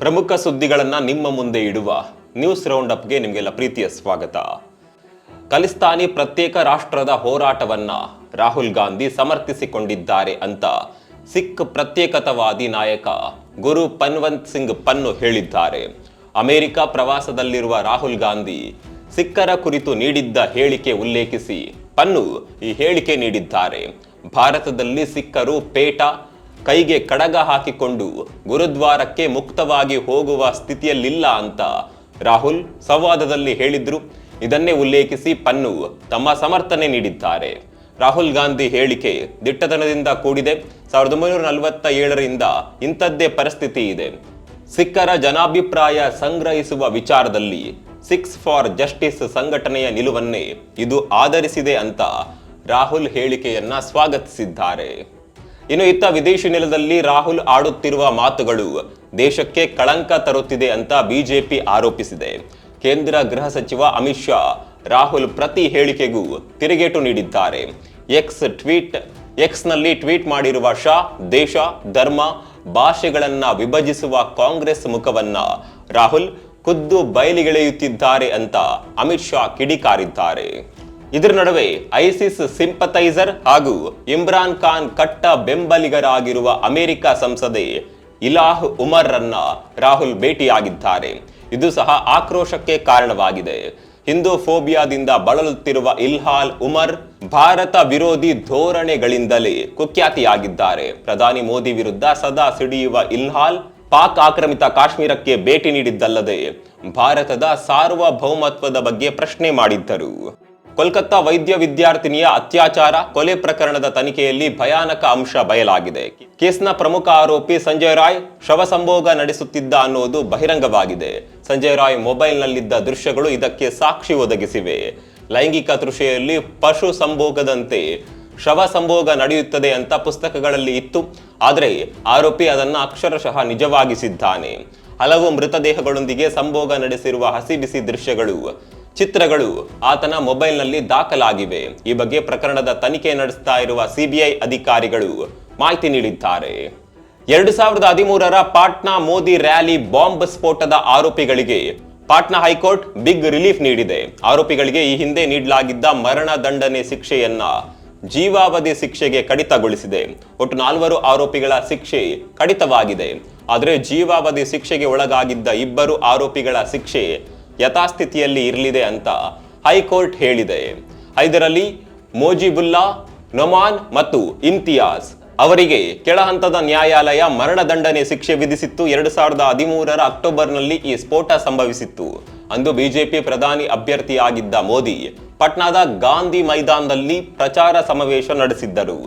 ಪ್ರಮುಖ ಸುದ್ದಿಗಳನ್ನು ನಿಮ್ಮ ಮುಂದೆ ಇಡುವ ನ್ಯೂಸ್ ರೌಂಡ್ ಅಪ್ಗೆ ನಿಮಗೆಲ್ಲ ಪ್ರೀತಿಯ ಸ್ವಾಗತ. ಖಲಿಸ್ತಾನಿ ಪ್ರತ್ಯೇಕ ರಾಷ್ಟ್ರದ ಹೋರಾಟವನ್ನ ರಾಹುಲ್ ಗಾಂಧಿ ಸಮರ್ಥಿಸಿಕೊಂಡಿದ್ದಾರೆ ಅಂತ ಸಿಖ್ ಪ್ರತ್ಯೇಕತಾವಾದಿ ನಾಯಕ ಗುರು ಪನ್ವಂತ್ ಸಿಂಗ್ ಪನ್ನು ಹೇಳಿದ್ದಾರೆ. ಅಮೆರಿಕ ಪ್ರವಾಸದಲ್ಲಿರುವ ರಾಹುಲ್ ಗಾಂಧಿ ಸಿಖ್ಖರ ಕುರಿತು ನೀಡಿದ್ದ ಹೇಳಿಕೆ ಉಲ್ಲೇಖಿಸಿ ಪನ್ನು ಈ ಹೇಳಿಕೆ ನೀಡಿದ್ದಾರೆ. ಭಾರತದಲ್ಲಿ ಸಿಖ್ಖರು ಪೇಟ ಕೈಗೆ ಕಡಗ ಹಾಕಿಕೊಂಡು ಗುರುದ್ವಾರಕ್ಕೆ ಮುಕ್ತವಾಗಿ ಹೋಗುವ ಸ್ಥಿತಿಯಲ್ಲಿಲ್ಲ ಅಂತ ರಾಹುಲ್ ಸಂವಾದದಲ್ಲಿ ಹೇಳಿದ್ರು. ಇದನ್ನೇ ಉಲ್ಲೇಖಿಸಿ ಪನ್ನು ತಮ್ಮ ಸಮರ್ಥನೆ ನೀಡಿದ್ದಾರೆ. ರಾಹುಲ್ ಗಾಂಧಿ ಹೇಳಿಕೆ ದಿಟ್ಟತನದಿಂದ ಕೂಡಿದೆ. ಸಾವಿರದ ಒಂಬೈನೂರ ನಲವತ್ತ ಏಳರಿಂದ ಇಂಥದ್ದೇ ಪರಿಸ್ಥಿತಿ ಇದೆ. ಸಿಖ್ಖರ ಜನಾಭಿಪ್ರಾಯ ಸಂಗ್ರಹಿಸುವ ವಿಚಾರದಲ್ಲಿ ಸಿಕ್ಸ್ ಫಾರ್ ಜಸ್ಟಿಸ್ ಸಂಘಟನೆಯ ನಿಲುವನ್ನೇ ಇದು ಆಧರಿಸಿದೆ ಅಂತ ರಾಹುಲ್ ಹೇಳಿಕೆಯನ್ನ ಸ್ವಾಗತಿಸಿದ್ದಾರೆ. ಇನ್ನು ಇತ್ತ ವಿದೇಶಿ ನೆಲದಲ್ಲಿ ರಾಹುಲ್ ಆಡುತ್ತಿರುವ ಮಾತುಗಳು, ದೇಶಕ್ಕೆ ಕಳಂಕ ತರುತ್ತಿದೆ ಅಂತ ಬಿಜೆಪಿ ಆರೋಪಿಸಿದೆ. ಕೇಂದ್ರ ಗೃಹ ಸಚಿವ ಅಮಿತ್ ಶಾ ರಾಹುಲ್ ಪ್ರತಿ ಹೇಳಿಕೆಗೂ ತಿರುಗೇಟು ನೀಡಿದ್ದಾರೆ. ಎಕ್ಸ್ ಟ್ವೀಟ್ ಎಕ್ಸ್ನಲ್ಲಿ ಟ್ವೀಟ್ ಮಾಡಿರುವ ಶಾ, ದೇಶ, ಧರ್ಮ, ಭಾಷೆಗಳನ್ನ ವಿಭಜಿಸುವ ಕಾಂಗ್ರೆಸ್ ಮುಖವನ್ನ ರಾಹುಲ್ ಖುದ್ದು ಬಯಲಿಗೆಳೆಯುತ್ತಿದ್ದಾರೆ ಅಂತ ಅಮಿತ್ ಶಾ ಕಿಡಿಕಾರಿದ್ದಾರೆ. ಇದರ ನಡುವೆ ಐಸಿಸ್ ಸಿಂಪತೈಸರ್ ಹಾಗೂ ಇಮ್ರಾನ್ ಖಾನ್ ಕಟ್ಟ ಬೆಂಬಲಿಗರಾಗಿರುವ ಅಮೆರಿಕ ಸಂಸದೆ ಇಲಾಹ್ ಉಮರ್ ರನ್ನ ರಾಹುಲ್ ಭೇಟಿಯಾಗಿದ್ದಾರೆ. ಇದು ಸಹ ಆಕ್ರೋಶಕ್ಕೆ ಕಾರಣವಾಗಿದೆ. ಹಿಂದೂ ಫೋಬಿಯಾದಿಂದ ಬಳಲುತ್ತಿರುವ ಇಲ್ಹಾಲ್ ಉಮರ್ ಭಾರತ ವಿರೋಧಿ ಧೋರಣೆಗಳಿಂದಲೇ ಕುಖ್ಯಾತಿಯಾಗಿದ್ದಾರೆ. ಪ್ರಧಾನಿ ಮೋದಿ ವಿರುದ್ಧ ಸದಾ ಸಿಡಿಯುವ ಇಲ್ಹಾಲ್ ಪಾಕ್ ಆಕ್ರಮಿತ ಕಾಶ್ಮೀರಕ್ಕೆ ಭೇಟಿ ನೀಡಿದ್ದಲ್ಲದೆ ಭಾರತದ ಸಾರ್ವಭೌಮತ್ವದ ಬಗ್ಗೆ ಪ್ರಶ್ನೆ ಮಾಡಿದ್ದರು. ಕೋಲ್ಕತ್ತಾ ವೈದ್ಯ ವಿದ್ಯಾರ್ಥಿನಿಯ ಅತ್ಯಾಚಾರ, ಕೊಲೆ ಪ್ರಕರಣದ ತನಿಖೆಯಲ್ಲಿ ಭಯಾನಕ ಅಂಶ ಬಯಲಾಗಿದೆ. ಕೇಸ್ನ ಪ್ರಮುಖ ಆರೋಪಿ ಸಂಜಯ್ ರಾಯ್ ಶವ ಸಂಭೋಗ ನಡೆಸುತ್ತಿದ್ದ ಅನ್ನೋದು ಬಹಿರಂಗವಾಗಿದೆ. ಸಂಜಯ್ ರಾಯ್ ಮೊಬೈಲ್ನಲ್ಲಿದ್ದ ದೃಶ್ಯಗಳು ಇದಕ್ಕೆ ಸಾಕ್ಷಿ ಒದಗಿಸಿವೆ. ಲೈಂಗಿಕ ತೃಷೆಯಲ್ಲಿ ಪಶು ಸಂಭೋಗದಂತೆ ಶವ ಸಂಭೋಗ ನಡೆಯುತ್ತದೆ ಅಂತ ಪುಸ್ತಕಗಳಲ್ಲಿ ಇತ್ತು. ಆದರೆ ಆರೋಪಿ ಅದನ್ನ ಅಕ್ಷರಶಃ ನಿಜವಾಗಿಸಿದ್ದಾನೆ. ಹಲವು ಮೃತದೇಹಗಳೊಂದಿಗೆ ಸಂಭೋಗ ನಡೆಸಿರುವ ಹಸಿ ಬಿಸಿ ದೃಶ್ಯಗಳು ಚಿತ್ರಗಳು ಆತನ ಮೊಬೈಲ್ನಲ್ಲಿ ದಾಖಲಾಗಿವೆ. ಈ ಬಗ್ಗೆ ಪ್ರಕರಣದ ತನಿಖೆ ನಡೆಸ್ತಾ ಇರುವ ಸಿಬಿಐ ಅಧಿಕಾರಿಗಳು ಮಾಹಿತಿ ನೀಡಿದ್ದಾರೆ. ಎರಡು ಸಾವಿರದ ಹದಿಮೂರರ ಪಾಟ್ನಾ ಮೋದಿ ರ್ಯಾಲಿ ಬಾಂಬ್ ಸ್ಫೋಟದ ಆರೋಪಿಗಳಿಗೆ ಪಾಟ್ನಾ ಹೈಕೋರ್ಟ್ ಬಿಗ್ ರಿಲೀಫ್ ನೀಡಿದೆ. ಆರೋಪಿಗಳಿಗೆ ಈ ಹಿಂದೆ ನೀಡಲಾಗಿದ್ದ ಮರಣ ದಂಡನೆ ಶಿಕ್ಷೆಯನ್ನ ಜೀವಾವಧಿ ಶಿಕ್ಷೆಗೆ ಕಡಿತಗೊಳಿಸಿದೆ. ಒಟ್ಟು ನಾಲ್ವರು ಆರೋಪಿಗಳ ಶಿಕ್ಷೆ ಕಡಿತವಾಗಿದೆ. ಆದರೆ ಜೀವಾವಧಿ ಶಿಕ್ಷೆಗೆ ಒಳಗಾಗಿದ್ದ ಇಬ್ಬರು ಆರೋಪಿಗಳ ಶಿಕ್ಷೆ ಯಥಾಸ್ಥಿತಿಯಲ್ಲಿ ಇರಲಿದೆ ಅಂತ ಹೈಕೋರ್ಟ್ ಹೇಳಿದೆ. ಐದರಲ್ಲಿ ಮೋಜಿಬುಲ್ಲಾ, ನೊಮಾನ್ ಮತ್ತು ಇಮ್ತಿಯಾಜ್ ಅವರಿಗೆ ಕೆಳಹಂತದ ನ್ಯಾಯಾಲಯ ಮರಣದಂಡನೆ ಶಿಕ್ಷೆ ವಿಧಿಸಿತ್ತು. ಎರಡು ಸಾವಿರದ ಹದಿಮೂರರ ಅಕ್ಟೋಬರ್ನಲ್ಲಿ ಈ ಸ್ಫೋಟ ಸಂಭವಿಸಿತ್ತು. ಅಂದು ಬಿಜೆಪಿ ಪ್ರಧಾನಿ ಅಭ್ಯರ್ಥಿಯಾಗಿದ್ದ ಮೋದಿ ಪಟ್ನಾದ ಗಾಂಧಿ ಮೈದಾನದಲ್ಲಿ ಪ್ರಚಾರ ಸಮಾವೇಶ ನಡೆಸಿದ್ದರು.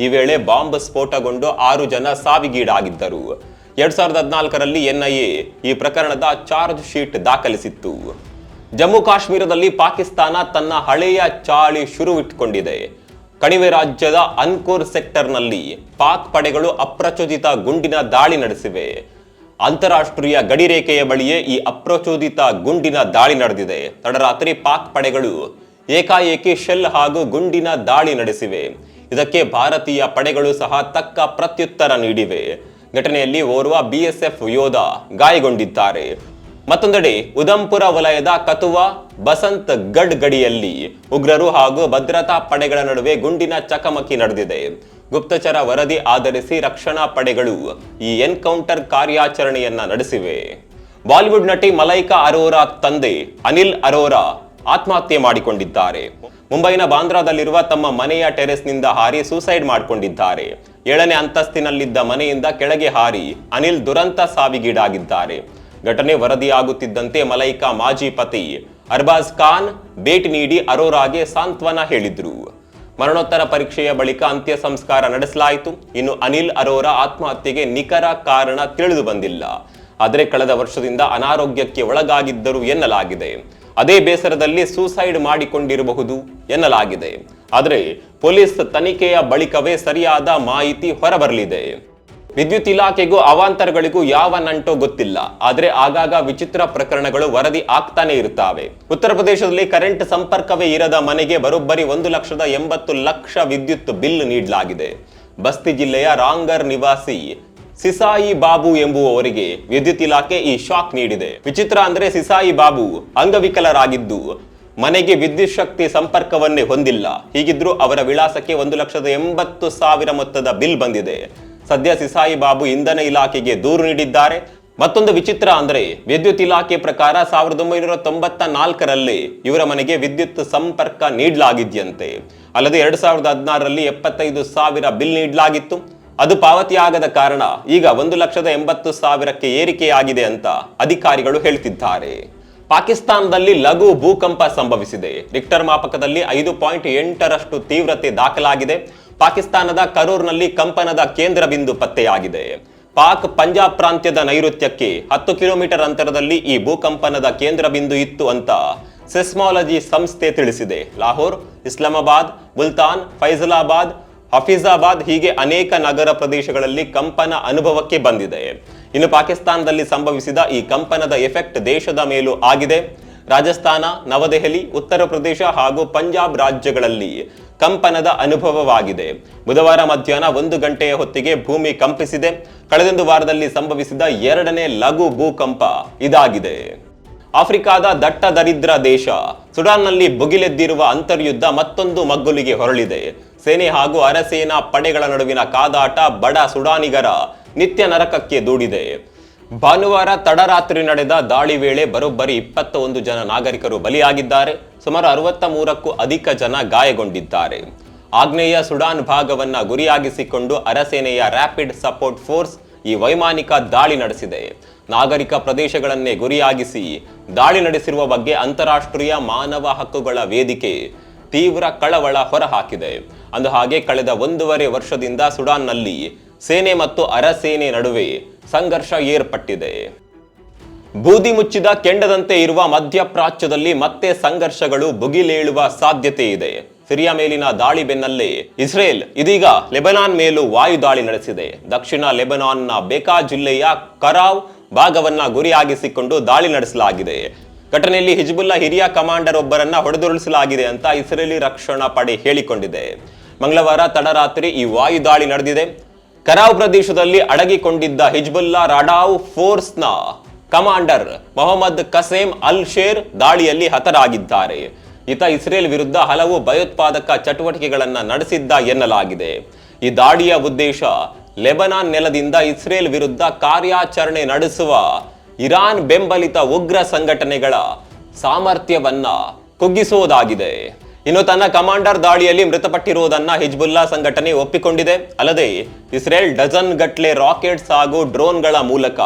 ಈ ವೇಳೆ ಬಾಂಬ್ ಸ್ಫೋಟಗೊಂಡು ಆರು ಜನ ಸಾವಿಗೀಡಾಗಿದ್ದರು. ಎರಡ್ ಸಾವಿರದ ಹದಿನಾಲ್ಕರಲ್ಲಿ ಎನ್ಐಎ ಈ ಪ್ರಕರಣದ ಚಾರ್ಜ್ ಶೀಟ್ ದಾಖಲಿಸಿತ್ತು. ಜಮ್ಮು ಕಾಶ್ಮೀರದಲ್ಲಿ ಪಾಕಿಸ್ತಾನ ತನ್ನ ಹಳೆಯ ಚಾಳಿ ಶುರುವಿಟ್ಟುಕೊಂಡಿದೆ ಕಣಿವೆ ರಾಜ್ಯದ ಅನ್ಕೋರ್ ಸೆಕ್ಟರ್ನಲ್ಲಿ ಪಾಕ್ ಪಡೆಗಳು ಅಪ್ರಚೋದಿತ ಗುಂಡಿನ ದಾಳಿ ನಡೆಸಿವೆ. ಅಂತಾರಾಷ್ಟ್ರೀಯ ಗಡಿರೇಖೆಯ ಬಳಿಯೇ ಈ ಅಪ್ರಚೋದಿತ ಗುಂಡಿನ ದಾಳಿ ನಡೆದಿದೆ. ತಡರಾತ್ರಿ ಪಾಕ್ ಪಡೆಗಳು ಏಕಾಏಕಿ ಶೆಲ್ ಹಾಗೂ ಗುಂಡಿನ ದಾಳಿ ನಡೆಸಿವೆ. ಇದಕ್ಕೆ ಭಾರತೀಯ ಪಡೆಗಳು ಸಹ ತಕ್ಕ ಪ್ರತ್ಯುತ್ತರ ನೀಡಿವೆ. ಘಟನೆಯಲ್ಲಿ ಓರ್ವ ಬಿಎಸ್ಎಫ್ ಯೋಧ ಗಾಯಗೊಂಡಿದ್ದಾರೆ. ಮತ್ತೊಂದೆಡೆ ಉದಂಪುರ ವಲಯದ ಕತುವಾ ಬಸಂತ್ ಗಡ್ ಗಡಿಯಲ್ಲಿ ಉಗ್ರರು ಹಾಗೂ ಭದ್ರತಾ ಪಡೆಗಳ ನಡುವೆ ಗುಂಡಿನ ಚಕಮಕಿ ನಡೆದಿದೆ. ಗುಪ್ತಚರ ವರದಿ ಆಧರಿಸಿ ರಕ್ಷಣಾ ಪಡೆಗಳು ಈ ಎನ್ಕೌಂಟರ್ ಕಾರ್ಯಾಚರಣೆಯನ್ನ ನಡೆಸಿವೆ. ಬಾಲಿವುಡ್ ನಟಿ ಮಲೈಕಾ ಅರೋರಾ ತಂದೆ ಅನಿಲ್ ಅರೋರಾ ಆತ್ಮಹತ್ಯೆ ಮಾಡಿಕೊಂಡಿದ್ದಾರೆ. ಮುಂಬೈನ ಬಾಂದ್ರಾದಲ್ಲಿರುವ ತಮ್ಮ ಮನೆಯ ಟೆರೆಸ್ನಿಂದ ಹಾರಿ ಸೂಸೈಡ್ ಮಾಡಿಕೊಂಡಿದ್ದಾರೆ. ಏಳನೇ ಅಂತಸ್ತಿನಲ್ಲಿದ್ದ ಮನೆಯಿಂದ ಕೆಳಗೆ ಹಾರಿ ಅನಿಲ್ ದುರಂತ ಸಾವಿಗೀಡಾಗಿದ್ದಾರೆ. ಘಟನೆ ವರದಿಯಾಗುತ್ತಿದ್ದಂತೆ ಮಲೈಕಾ ಮಾಜಿ ಪತಿ ಅರ್ಬಾಜ್ ಖಾನ್ ಭೇಟಿ ನೀಡಿ ಅರೋರಾಗೆ ಸಾಂತ್ವನ ಹೇಳಿದ್ರು. ಮರಣೋತ್ತರ ಪರೀಕ್ಷೆಯ ಬಳಿಕ ಅಂತ್ಯ ಸಂಸ್ಕಾರ ನಡೆಸಲಾಯಿತು. ಇನ್ನು ಅನಿಲ್ ಅರೋರಾ ಆತ್ಮಹತ್ಯೆಗೆ ನಿಖರ ಕಾರಣ ತಿಳಿದು ಬಂದಿಲ್ಲ. ಆದರೆ, ಕಳೆದ ವರ್ಷದಿಂದ ಅನಾರೋಗ್ಯಕ್ಕೆ ಒಳಗಾಗಿದ್ದರು ಎನ್ನಲಾಗಿದೆ. ಅದೇ ಬೇಸರದಲ್ಲಿ ಸೂಸೈಡ್ ಮಾಡಿಕೊಂಡಿರಬಹುದು ಎನ್ನಲಾಗಿದೆ. ಆದರೆ ಪೊಲೀಸ್ ತನಿಖೆಯ ಬಳಿಕವೇ ಸರಿಯಾದ ಮಾಹಿತಿ ಹೊರಬರಲಿದೆ. ವಿದ್ಯುತ್ ಇಲಾಖೆಗೂ ಅವಾಂತರಗಳಿಗೂ ಯಾವ ನಂಟೋ ಗೊತ್ತಿಲ್ಲ. ಆದರೆ ಆಗಾಗ ವಿಚಿತ್ರ ಪ್ರಕರಣಗಳು ವರದಿ ಆಗ್ತಾನೆ ಇರುತ್ತವೆ. ಉತ್ತರ ಪ್ರದೇಶದಲ್ಲಿ ಕರೆಂಟ್ ಸಂಪರ್ಕವೇ ಇರದ ಮನೆಗೆ ಬರೋಬ್ಬರಿ ಒಂದು ಲಕ್ಷದ ಎಂಬತ್ತು ಲಕ್ಷ ವಿದ್ಯುತ್ ಬಿಲ್ ನೀಡಲಾಗಿದೆ. ಬಸ್ತಿ ಜಿಲ್ಲೆಯ ರಾಂಗರ್ ನಿವಾಸಿ ಸಿಸಾಯಿ ಬಾಬು ಎಂಬುವವರಿಗೆ ವಿದ್ಯುತ್ ಇಲಾಖೆ ಈ ಶಾಕ್ ನೀಡಿದೆ. ವಿಚಿತ್ರ ಅಂದ್ರೆ ಸಿಸಾಯಿ ಬಾಬು ಅಂಗವಿಕಲರಾಗಿದ್ದು, ಮನೆಗೆ ವಿದ್ಯುತ್ ಶಕ್ತಿ ಸಂಪರ್ಕವನ್ನೇ ಹೊಂದಿಲ್ಲ. ಹೀಗಿದ್ರೂ ಅವರ ವಿಳಾಸಕ್ಕೆ ಒಂದು ಲಕ್ಷದ ಎಂಬತ್ತು ಸಾವಿರ ಮೊತ್ತದ ಬಿಲ್ ಬಂದಿದೆ. ಸದ್ಯ ಸಿಸಾಯಿ ಬಾಬು ಇಂಧನ ಇಲಾಖೆಗೆ ದೂರು ನೀಡಿದ್ದಾರೆ. ಮತ್ತೊಂದು ವಿಚಿತ್ರ ಅಂದ್ರೆ ವಿದ್ಯುತ್ ಇಲಾಖೆ ಪ್ರಕಾರ ಸಾವಿರದ ಒಂಬೈನೂರ ತೊಂಬತ್ತ ನಾಲ್ಕರಲ್ಲಿ ಇವರ ಮನೆಗೆ ವಿದ್ಯುತ್ ಸಂಪರ್ಕ ನೀಡಲಾಗಿದ್ಯಂತೆ. ಅಲ್ಲದೆ ಎರಡ್ ಸಾವಿರದ ಹದಿನಾರರಲ್ಲಿ ಎಪ್ಪತ್ತೈದು ಸಾವಿರ ಬಿಲ್ ನೀಡಲಾಗಿತ್ತು. ಅದು ಪಾವತಿಯಾಗದ ಕಾರಣ ಈಗ ಒಂದು ಲಕ್ಷದ ಎಂಬತ್ತು ಸಾವಿರಕ್ಕೆ ಏರಿಕೆಯಾಗಿದೆ ಅಂತ ಅಧಿಕಾರಿಗಳು ಹೇಳ್ತಿದ್ದಾರೆ. ಪಾಕಿಸ್ತಾನದಲ್ಲಿ ಲಘು ಭೂಕಂಪ ಸಂಭವಿಸಿದೆ. ರಿಕ್ಟರ್ ಮಾಪಕದಲ್ಲಿ ಐದು ಪಾಯಿಂಟ್ ಎಂಟರಷ್ಟು ತೀವ್ರತೆ ದಾಖಲಾಗಿದೆ. ಪಾಕಿಸ್ತಾನದ ಕರೂರ್ನಲ್ಲಿ ಕಂಪನದ ಕೇಂದ್ರ ಬಿಂದು ಪತ್ತೆಯಾಗಿದೆ. ಪಾಕ್ ಪಂಜಾಬ್ ಪ್ರಾಂತ್ಯದ ನೈಋತ್ಯಕ್ಕೆ ಹತ್ತು ಕಿಲೋಮೀಟರ್ ಅಂತರದಲ್ಲಿ ಈ ಭೂಕಂಪನದ ಕೇಂದ್ರ ಬಿಂದು ಇತ್ತು ಅಂತ ಸೆಸ್ಮಾಲಜಿ ಸಂಸ್ಥೆ ತಿಳಿಸಿದೆ. ಲಾಹೋರ್, ಇಸ್ಲಾಮಾಬಾದ್, ಮುಲ್ತಾನ್ ಫೈಸಲಾಬಾದ್ ಹಫೀಜಾಬಾದ್ ಹೀಗೆ ಅನೇಕ ನಗರ ಪ್ರದೇಶಗಳಲ್ಲಿ ಕಂಪನ ಅನುಭವಕ್ಕೆ ಬಂದಿದೆ. ಇನ್ನು ಪಾಕಿಸ್ತಾನದಲ್ಲಿ ಸಂಭವಿಸಿದ ಈ ಕಂಪನದ ಎಫೆಕ್ಟ್ ದೇಶದ ಮೇಲೂ ಆಗಿದೆ. ರಾಜಸ್ಥಾನ, ನವದೆಹಲಿ, ಉತ್ತರ ಪ್ರದೇಶ ಹಾಗೂ ಪಂಜಾಬ್ ರಾಜ್ಯಗಳಲ್ಲಿ ಕಂಪನದ ಅನುಭವವಾಗಿದೆ. ಬುಧವಾರ ಮಧ್ಯಾಹ್ನ ಒಂದು ಗಂಟೆಯ ಹೊತ್ತಿಗೆ ಭೂಮಿ ಕಂಪಿಸಿದೆ. ಕಳೆದೊಂದು ವಾರದಲ್ಲಿ ಸಂಭವಿಸಿದ ಎರಡನೇ ಲಘು ಭೂಕಂಪ ಇದಾಗಿದೆ. ಆಫ್ರಿಕಾದ ದಟ್ಟ ದರಿದ್ರ ದೇಶ. ಸುಡಾನ್ನಲ್ಲಿ ಭುಗಿಲೆದ್ದಿರುವ ಅಂತರ್ಯುದ್ಧ ಮತ್ತೊಂದು ಮಗ್ಗುಲಿಗೆ ಹೊರಳಿದೆ. ಸೇನೆ ಹಾಗೂ ಅರಸೇನಾ ಪಡೆಗಳ ನಡುವಿನ ಕಾದಾಟ ಬಡ ಸುಡಾನಿಗರ ನಿತ್ಯ ನರಕಕ್ಕೆ ದೂಡಿದೆ. ಭಾನುವಾರ ತಡರಾತ್ರಿ ನಡೆದ ದಾಳಿ ವೇಳೆ ಬರೋಬ್ಬರಿ ಇಪ್ಪತ್ತ ಒಂದು ಜನ ನಾಗರಿಕರು ಬಲಿಯಾಗಿದ್ದಾರೆ. ಸುಮಾರು ಅರವತ್ತ ಮೂರಕ್ಕೂ ಅಧಿಕ ಜನ ಗಾಯಗೊಂಡಿದ್ದಾರೆ. ಆಗ್ನೇಯ ಸುಡಾನ್ ಭಾಗವನ್ನ ಗುರಿಯಾಗಿಸಿಕೊಂಡು ಅರಸೇನೆಯ ರ್ಯಾಪಿಡ್ ಸಪೋರ್ಟ್ ಫೋರ್ಸ್ ಈ ವೈಮಾನಿಕ ದಾಳಿ ನಡೆಸಿದೆ. ನಾಗರಿಕ ಪ್ರದೇಶಗಳನ್ನೇ ಗುರಿಯಾಗಿಸಿ ದಾಳಿ ನಡೆಸಿರುವ ಬಗ್ಗೆ ಅಂತಾರಾಷ್ಟ್ರೀಯ ಮಾನವ ಹಕ್ಕುಗಳ ವೇದಿಕೆ ತೀವ್ರ ಕಳವಳ ಹೊರಹಾಕಿದೆ. ಅಂದ ಹಾಗೆ ಕಳೆದ ಒಂದೂವರೆ ವರ್ಷದಿಂದ ಸುಡಾನ್ನಲ್ಲಿ ಸೇನೆ ಮತ್ತು ಅರಸೇನೆ ನಡುವೆ ಸಂಘರ್ಷ ಏರ್ಪಟ್ಟಿದೆ. ಬೂದಿ ಮುಚ್ಚಿದ ಕೆಂಡದಂತೆ ಇರುವ ಮಧ್ಯಪ್ರಾಚ್ಯದಲ್ಲಿ ಮತ್ತೆ ಸಂಘರ್ಷಗಳು ಬುಗಿಲೇಳುವ ಸಾಧ್ಯತೆ ಇದೆ. ಸಿರಿಯಾ ಮೇಲಿನ ದಾಳಿ ಬೆನ್ನಲ್ಲೇ ಇಸ್ರೇಲ್ ಇದೀಗ ಲೆಬನಾನ್ ಮೇಲೂ ವಾಯುದಾಳಿ ನಡೆಸಿದೆ. ದಕ್ಷಿಣ ಲೆಬನಾನ್ನ ಬೇಕಾ ಜಿಲ್ಲೆಯ ಕರಾವ್ ಭಾಗವನ್ನ ಗುರಿಯಾಗಿಸಿಕೊಂಡು ದಾಳಿ ನಡೆಸಲಾಗಿದೆ. ಘಟನೆಯಲ್ಲಿ ಹಿಜ್ಬುಲ್ಲಾ ಹಿರಿಯ ಕಮಾಂಡರ್ ಒಬ್ಬರನ್ನ ಹೊಡೆದುರುಳಿಸಲಾಗಿದೆ ಅಂತ ಇಸ್ರೇಲಿ ರಕ್ಷಣಾ ಪಡೆ ಹೇಳಿಕೊಂಡಿದೆ. ಮಂಗಳವಾರ ತಡರಾತ್ರಿ ಈ ವಾಯು ದಾಳಿ ನಡೆದಿದೆ. ಕರಾವ್ ಪ್ರದೇಶದಲ್ಲಿ ಅಡಗಿಕೊಂಡಿದ್ದ Hezbollah Radwan ಫೋರ್ಸ್ನ commander Mohammed Qasem al Shaer ದಾಳಿಯಲ್ಲಿ ಹತರಾಗಿದ್ದಾರೆ. ಈತ ಇಸ್ರೇಲ್ ವಿರುದ್ಧ ಹಲವು ಭಯೋತ್ಪಾದಕ ಚಟುವಟಿಕೆಗಳನ್ನ ನಡೆಸಿದ್ದ ಎನ್ನಲಾಗಿದೆ. ಈ ದಾಳಿಯ ಉದ್ದೇಶ ಲೆಬನಾನ್ ನೆಲದಿಂದ ಇಸ್ರೇಲ್ ವಿರುದ್ಧ ಕಾರ್ಯಾಚರಣೆ ನಡೆಸುವ ಇರಾನ್ ಬೆಂಬಲಿತ ಉಗ್ರ ಸಂಘಟನೆಗಳ ಸಾಮರ್ಥ್ಯವನ್ನ ಕುಗ್ಗಿಸುವುದಾಗಿದೆ. ಇನ್ನು ತನ್ನ ಕಮಾಂಡರ್ ದಾಳಿಯಲ್ಲಿ ಮೃತಪಟ್ಟಿರುವುದನ್ನ ಹಿಜ್ಬುಲ್ಲಾ ಸಂಘಟನೆ ಒಪ್ಪಿಕೊಂಡಿದೆ. ಅಲ್ಲದೆ ಇಸ್ರೇಲ್ ಡಜನ್ ಗಟ್ಲೆ ರಾಕೆಟ್ಸ್ ಹಾಗೂ ಡ್ರೋನ್ಗಳ ಮೂಲಕ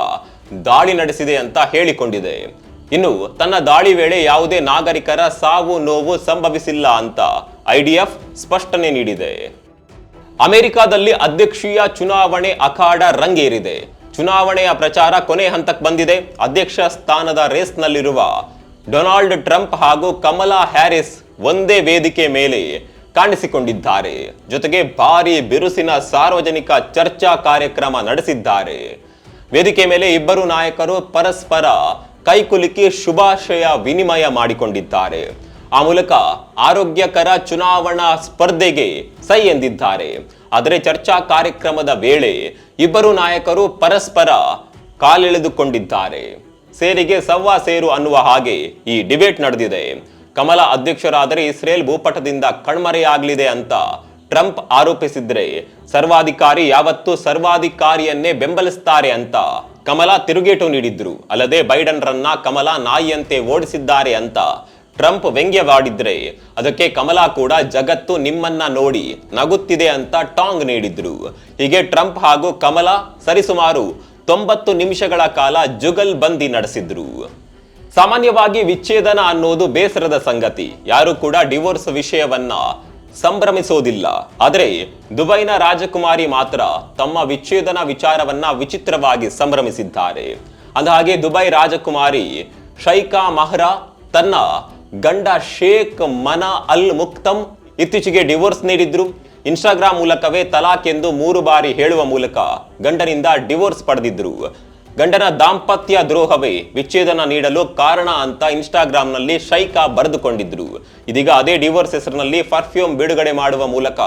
ದಾಳಿ ನಡೆಸಿದೆ ಅಂತ ಹೇಳಿಕೊಂಡಿದೆ. ಇನ್ನು ತನ್ನ ದಾಳಿ ವೇಳೆ ಯಾವುದೇ ನಾಗರಿಕರ ಸಾವು ನೋವು ಸಂಭವಿಸಿಲ್ಲ ಅಂತ ಐಡಿಎಫ್ ಸ್ಪಷ್ಟನೆ ನೀಡಿದೆ. ಅಮೆರಿಕಾದಲ್ಲಿ ಅಧ್ಯಕ್ಷೀಯ ಚುನಾವಣೆ ಅಖಾಡ ರಂಗೇರಿದೆ. ಚುನಾವಣೆಯ ಪ್ರಚಾರ ಕೊನೆ ಹಂತಕ್ಕೆ ಬಂದಿದೆ. ಅಧ್ಯಕ್ಷ ಸ್ಥಾನದ ರೇಸ್ನಲ್ಲಿರುವ ಡೊನಾಲ್ಡ್ ಟ್ರಂಪ್ ಹಾಗೂ ಕಮಲಾ ಹ್ಯಾರಿಸ್ ಒಂದೇ ವೇದಿಕೆ ಮೇಲೆ ಕಾಣಿಸಿಕೊಂಡಿದ್ದಾರೆ. ಜೊತೆಗೆ ಭಾರಿ ಬಿರುಸಿನ ಸಾರ್ವಜನಿಕ ಚರ್ಚಾ ಕಾರ್ಯಕ್ರಮ ನಡೆಸಿದ್ದಾರೆ. ವೇದಿಕೆ ಮೇಲೆ ಇಬ್ಬರು ನಾಯಕರು ಪರಸ್ಪರ ಕೈಕುಲುಕಿ ಶುಭಾಶಯ ವಿನಿಮಯ ಮಾಡಿಕೊಂಡಿದ್ದಾರೆ. ಆ ಮೂಲಕ ಆರೋಗ್ಯಕರ ಚುನಾವಣಾ ಸ್ಪರ್ಧೆಗೆ ಸೈ ಎಂದಿದ್ದಾರೆ. ಆದರೆ ಚರ್ಚಾ ಕಾರ್ಯಕ್ರಮದ ವೇಳೆ ಇಬ್ಬರು ನಾಯಕರು ಪರಸ್ಪರ ಕಾಲೆಳೆದುಕೊಂಡಿದ್ದಾರೆ. ಸೇರಿಗೆ ಸವ್ವ ಸೇರು ಅನ್ನುವ ಹಾಗೆ ಈ ಡಿಬೇಟ್ ನಡೆದಿದೆ. ಕಮಲ ಅಧ್ಯಕ್ಷರಾದರೆ ಇಸ್ರೇಲ್ ಭೂಪಟದಿಂದ ಕಣ್ಮರೆಯಾಗಲಿದೆ ಅಂತ ಟ್ರಂಪ್ ಆರೋಪಿಸಿದ್ರೆ ಸರ್ವಾಧಿಕಾರಿ ಯಾವತ್ತೂ ಸರ್ವಾಧಿಕಾರಿಯನ್ನೇ ಬೆಂಬಲಿಸ್ತಾರೆ ಅಂತ ಕಮಲ ತಿರುಗೇಟು ನೀಡಿದ್ರು. ಅಲ್ಲದೆ ಬೈಡನ್ ರನ್ನ ಕಮಲ ನಾಯಿಯಂತೆ ಓಡಿಸಿದ್ದಾರೆ ಅಂತ ಟ್ರಂಪ್ ವ್ಯಂಗ್ಯವಾಡಿದ್ರೆ, ಅದಕ್ಕೆ ಕಮಲಾ ಕೂಡ ಜಗತ್ತು ನಿಮ್ಮನ್ನ ನೋಡಿ ನಗುತ್ತಿದೆ ಅಂತ ಟಾಂಗ್ ನೀಡಿದ್ರು. ಹೀಗೆ ಟ್ರಂಪ್ ಹಾಗೂ ಕಮಲಾ ಸರಿಸುಮಾರು ತೊಂಬತ್ತು ನಿಮಿಷಗಳ ಕಾಲ ಜುಗಲ್ ಬಂದಿ ನಡೆಸಿದ್ರು. ಸಾಮಾನ್ಯವಾಗಿ ವಿಚ್ಛೇದನ ಅನ್ನೋದು ಬೇಸರದ ಸಂಗತಿ. ಯಾರು ಕೂಡ ಡಿವೋರ್ಸ್ ವಿಷಯವನ್ನ ಸಂಭ್ರಮಿಸೋದಿಲ್ಲ. ಆದರೆ ದುಬೈನ ರಾಜಕುಮಾರಿ ಮಾತ್ರ ತಮ್ಮ ವಿಚ್ಛೇದನ ವಿಚಾರವನ್ನ ವಿಚಿತ್ರವಾಗಿ ಸಂಭ್ರಮಿಸಿದ್ದಾರೆ. ಅಂದಹಾಗೆ ದುಬೈ ರಾಜಕುಮಾರಿ ಶೈಕಾ ಮಹ್ರಾ ತನ್ನ ಗಂಡ ಶೇಖ್ ಮನ ಅಲ್ ಮುಕ್ತಮ್ ಇತ್ತೀಚೆಗೆ ಡಿವೋರ್ಸ್ ನೀಡಿದ್ರು. ಇನ್ಸ್ಟಾಗ್ರಾಮ್ ಮೂಲಕವೇ ತಲಾಖ್ ಎಂದು ಮೂರು ಬಾರಿ ಹೇಳುವ ಮೂಲಕ ಗಂಡನಿಂದ ಡಿವೋರ್ಸ್ ಪಡೆದಿದ್ರು. ಗಂಡನ ದಾಂಪತ್ಯ ದ್ರೋಹವೇ ವಿಚ್ಛೇದನ ನೀಡಲು ಕಾರಣ ಅಂತ ಇನ್ಸ್ಟಾಗ್ರಾಂನಲ್ಲಿ ಶೈಕಾ ಬರೆದುಕೊಂಡಿದ್ರು. ಇದೀಗ ಅದೇ ಡಿವೋರ್ಸ್ ಹೆಸರಿನಲ್ಲಿ ಪರ್ಫ್ಯೂಮ್ ಬಿಡುಗಡೆ ಮಾಡುವ ಮೂಲಕ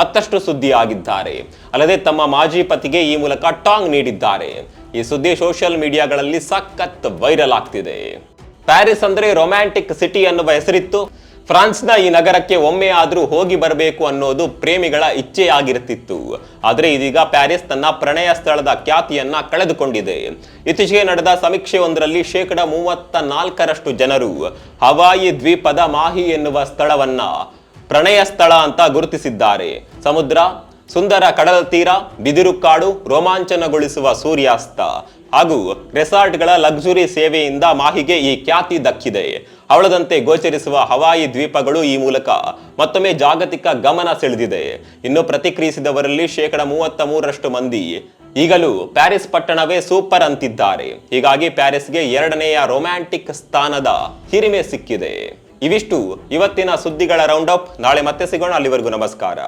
ಮತ್ತಷ್ಟು ಸುದ್ದಿ ಆಗಿದ್ದಾರೆ ಅಲ್ಲದೆ ತಮ್ಮ ಮಾಜಿ ಪತಿಗೆ ಈ ಮೂಲಕ ಟಾಂಗ್ ನೀಡಿದ್ದಾರೆ. ಈ ಸುದ್ದಿ ಸೋಷಿಯಲ್ ಮೀಡಿಯಾಗಳಲ್ಲಿ ಸಖತ್ ವೈರಲ್ ಆಗ್ತಿದೆ. ಪ್ಯಾರಿಸ್ ಅಂದ್ರೆ ರೊಮ್ಯಾಂಟಿಕ್ ಸಿಟಿ ಅನ್ನುವ ಹೆಸರಿತ್ತು. ಫ್ರಾನ್ಸ್ನ ಈ ನಗರಕ್ಕೆ ಒಮ್ಮೆ ಆದ್ರೂ ಹೋಗಿ ಬರಬೇಕು ಅನ್ನೋದು ಪ್ರೇಮಿಗಳ ಇಚ್ಛೆಯಾಗಿರುತ್ತಿತ್ತು ಆದ್ರೆ ಇದೀಗ ಪ್ಯಾರಿಸ್ ತನ್ನ ಪ್ರಣಯ ಸ್ಥಳದ ಖ್ಯಾತಿಯನ್ನ ಕಳೆದುಕೊಂಡಿದೆ. ಇತ್ತೀಚೆಗೆ ನಡೆದ ಸಮೀಕ್ಷೆಯೊಂದರಲ್ಲಿ ಶೇಕಡ ಮೂವತ್ತ ನಾಲ್ಕರಷ್ಟು ಜನರು ಹವಾಯಿ ದ್ವೀಪದ ಮಾಹಿ ಎನ್ನುವ ಸ್ಥಳವನ್ನ ಪ್ರಣಯ ಸ್ಥಳ ಅಂತ ಗುರುತಿಸಿದ್ದಾರೆ. ಸಮುದ್ರ, ಸುಂದರ ಕಡಲ ತೀರ ಬಿದಿರು ಕಾಡು ರೋಮಾಂಚನಗೊಳಿಸುವ ಸೂರ್ಯಾಸ್ತ. ಹಾಗೂ ರೆಸಾರ್ಟ್ಗಳ ಲಕ್ಸುರಿ ಸೇವೆಯಿಂದ ಮಾಹಿಗೆ ಈ ಖ್ಯಾತಿ ದಕ್ಕಿದೆ. ಅವಳದಂತೆ ಗೋಚರಿಸುವ ಹವಾಯಿ ದ್ವೀಪಗಳು ಈ ಮೂಲಕ ಮತ್ತೊಮ್ಮೆ ಜಾಗತಿಕ ಗಮನ ಸೆಳೆದಿದೆ. ಇನ್ನು ಪ್ರತಿಕ್ರಿಯಿಸಿದವರಲ್ಲಿ ಶೇಕಡ ಮೂವತ್ತ ಮೂರರಷ್ಟು ಮಂದಿ. ಈಗಲೂ ಪ್ಯಾರಿಸ್ ಪಟ್ಟಣವೇ ಸೂಪರ್ ಅಂತಿದ್ದಾರೆ. ಹೀಗಾಗಿ ಪ್ಯಾರಿಸ್ಗೆ ಎರಡನೆಯ ರೊಮ್ಯಾಂಟಿಕ್ ಸ್ಥಾನದ ಹಿರಿಮೆ ಸಿಕ್ಕಿದೆ. ಇವಿಷ್ಟು ಇವತ್ತಿನ ಸುದ್ದಿಗಳ ರೌಂಡ್ ಅಪ್. ನಾಳೆ ಮತ್ತೆ ಸಿಗೋಣ. ಅಲ್ಲಿವರೆಗೂ ನಮಸ್ಕಾರ.